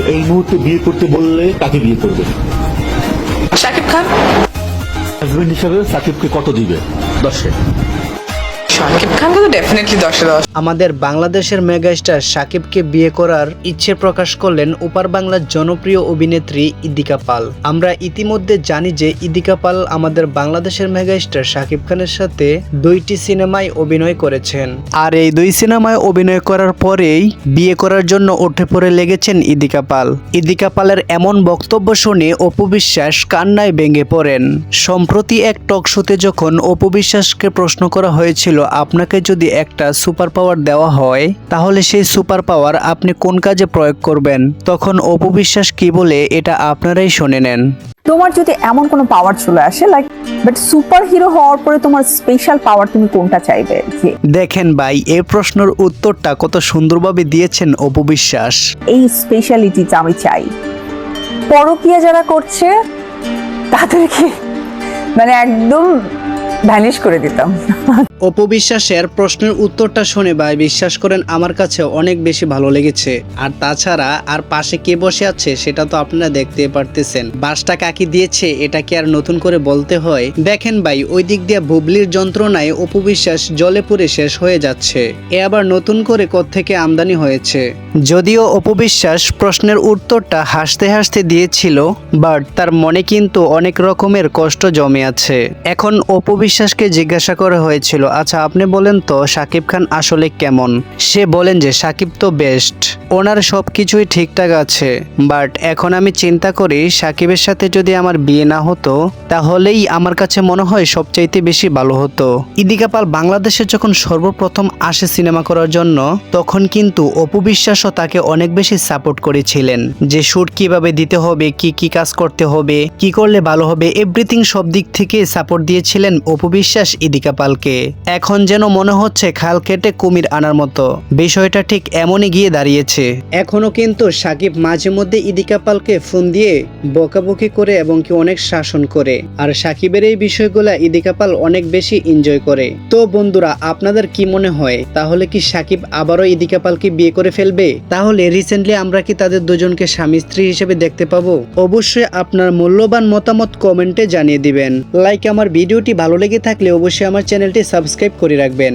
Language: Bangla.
এই মুহূর্তে বিয়ে করতে বললে তাকে বিয়ে করবে? শাকিব খান? হাজবেন্ড হিসাবে সাকিবকে কত দিবে? দশে। শাকিব খানকে তো ডেফিনেটলি দশে দশ। আমাদের বাংলাদেশের মেগাস্টার সাকিবকে বিয়ে করার ইচ্ছে প্রকাশ করলেন উপার বাংলার জনপ্রিয় অভিনেত্রী ইদিকা পাল। আমরা ইতিমধ্যে জানি যে ইদিকা পাল আমাদের বাংলাদেশের মেগাস্টার সাকিব খানের সাথে দুইটি সিনেমায় অভিনয় করেছেন। আর এই দুই সিনেমায় অভিনয় করার পরেই বিয়ে করার জন্য উঠে পড়ে লেগেছেন ইদিকা পাল। ইদিকা পালের এমন বক্তব্য শুনে অপু বিশ্বাস কান্নায় ভেঙে পড়েন। সম্প্রতি এক টক শোতে যখন অপু বিশ্বাসকে প্রশ্ন করা হয়েছিল আপনাকে যদি একটা সুপার পাওয়ার দেওয়া হয় তাহলে সেই সুপার পাওয়ার আপনি কোন কাজে প্রয়োগ করবেন? তখন অপু বিশ্বাস কি বলে এটা আপনারাই শুনে নেন। তোমার যদি এমন কোনো পাওয়ার চলে আসে লাইক বাট সুপার হিরো হওয়ার পরে তোমার স্পেশাল পাওয়ার তুমি কোনটা চাইবে? দেখেন ভাই এই প্রশ্নের উত্তরটা কত সুন্দরভাবে দিয়েছেন অপু বিশ্বাস। এই স্পেশালিটিটা আমি চাই। পরকিয়া যারা করছে তাদেরকে মানে একদম ভ্যানিশ করে দিতাম। অপু বিশ্বাসের প্রশ্নের উত্তরটা শুনে ভাই বিশ্বাস করেন আমার কাছে অনেক বেশি ভালো লেগেছে। আর তাছাড়া আর পাশে কে বসে আছে সেটা তো আপনারা দেখতে পারতেছেন। বাসটা কাকি দিয়েছে, এটা কি আর নতুন করে বলতে হয়? দেখেন ভাই, ওই দিক দিয়ে বুবলির যন্ত্রণায় অপু বিশ্বাস জলে পুড়ে শেষ হয়ে যাচ্ছে। এ আবার নতুন করে থেকে আমদানি হয়েছে? যদিও অপু বিশ্বাস প্রশ্নের উত্তরটা হাসতে হাসতে দিয়েছিল, বাট তার মনে কিন্তু অনেক রকমের কষ্ট জমে আছে। এখন অপু বিশ্বাসকে জিজ্ঞাসা করা হয়েছিল আচ্ছা আপনি বলেন তো, সাকিব খান আসলে কেমন? সে বলেন যে, সাকিব তো বেস্ট ওনার সব কিছুই ঠিকঠাক আছে বাট এখন আমি চিন্তা করি সাকিবের সাথে যদি আমার বিয়ে না হতো, তাহলেই আমার কাছে মনে হয় সবচাইতে বেশি ভালো হতো। ইদিকা পাল বাংলাদেশে যখন সর্বপ্রথম আসে সিনেমা করার জন্য, তখন কিন্তু অপু বিশ্বাসও তাকে অনেক বেশি সাপোর্ট করেছিলেন, যে শুট কীভাবে দিতে হবে, কি কি কাজ করতে হবে, কি করলে ভালো হবে এভরিথিং সব দিক থেকে সাপোর্ট দিয়েছিলেন অপু বিশ্বাস ইদিকা পালকে। এখন যেন মনে হচ্ছে খাল কেটে কুমির আনার মতো। বিষয়টা ঠিক এমনই গিয়ে দাঁড়িয়েছে। এখনও কিন্তু সাকিব মাঝে মধ্যে ইদিকা পালকে ফোন দিয়ে বকাবকি করে এবং কি অনেক শাসন করে। আর সাকিবের এই বিষয়গুলা ইদিকা পাল অনেক বেশি এনজয় করে। তো বন্ধুরা, আপনাদের কি মনে হয়? তাহলে কি সাকিব আবারও ইদিকা পালকে বিয়ে করে ফেলবে? তাহলে রিসেন্টলি আমরা কি তাদের দুজনকে স্বামী স্ত্রী হিসেবে দেখতে পাবো? অবশ্যই আপনার মূল্যবান মতামত কমেন্টে জানিয়ে দিবেন। লাইক আমার ভিডিওটি ভালো লেগে থাকলে অবশ্যই আমার চ্যানেলটি সাবস্ক্রাইব করে রাখবেন।